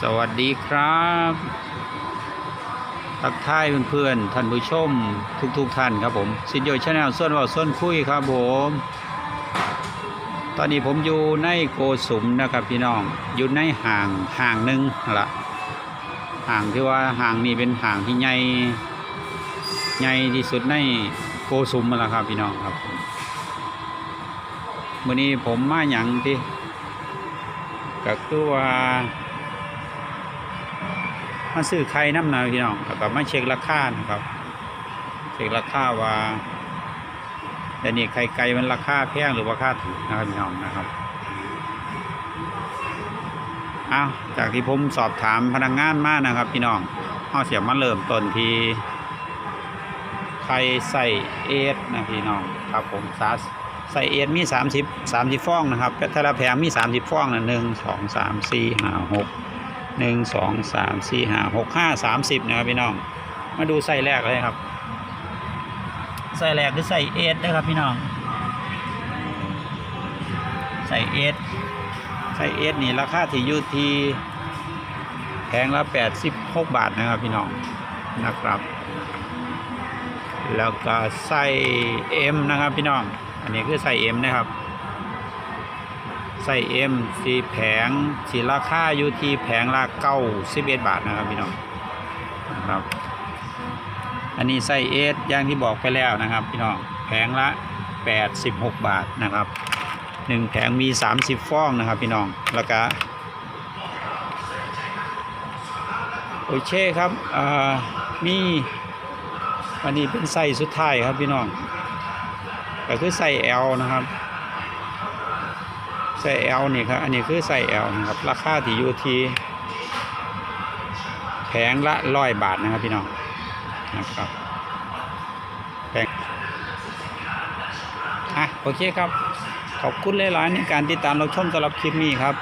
สวัสดีครับทักทายเพื่อนๆท่านผู้ชม ทุกๆท่านครับผมสิทธิโยชาแนลส่วนว่าส่วนคุยครับผม ตอนนี้ผมอยู่ในโกสุมนะครับพี่น้องอยู่ในห่างห่างหนึ่งละห่างที่ว่าห่างนี้เป็นห่างที่ใหญ่ใหญ่ที่สุดในโกสุมแหละครับพี่น้องครับมื่อนี้ผมมาหยังที่ก็คือว่า มาซื้อไข่น้ำหนาพี่น้องแล้วก็มาเช็คราคานะครับ เช็คราคาว่าเดี๋ยวนี้ไข่ไก่มันราคาแพงหรือราคาถูกนะครับพี่น้องนะครับเอ้าจากที่ผมสอบถามพนักงานมานะครับ พี่น้องเอาเสียมาเริ่มต้นทีไข่ใส่เอสนะพี่น้องครับผมสาใส่เอสมี 30 30 ฟองนะครับแต่ละแผงมี 30 ฟองนะหนึ่งสองสามสี่ห้าหก หนึ่งสองสามสี่ห้าหกห้าสามสิบนะครับพี่น้อง มาดูไส้แรกเลยครับไส้แรกคือไส้เอสนะครับพี่น้องไส้เอสไส้เอสนี่ราคาที่อยู่ที่แพงละแปดสิบหกบาทนะครับพี่น้องนะครับ แล้วก็ไส้เอ็มนะครับพี่น้อง อันนี้คือไส้เอ็มนะครับ ไส้เอ็มสีแผงสีราคาอยู่ที่แผงละเก้าสิบเอ็ดบาทนะครับพี่น้องนะครับ อันนี้ไส้เอสอย่างที่บอกไปแล้วนะครับพี่น้องแผงละแปดสิบหกบาทนะครับหนึ่งแผงมีสามสิบฟองนะครับพี่น้องแล้วก็โอเคครับอ่ามีอันนี้เป็นไส้สุดท้ายครับพี่น้องก็คือไส้ L นะครับ ไส้ L นี่ครับ อันนี้คือไส้ L นะครับ ราคาที่อยู่ที่แผงละร้อยบาทนะครับพี่น้องนะครับแพงอะโอเคครับ ขอบคุณหลายๆในการติดตามเราชมสำหรับคลิปนี้ครับ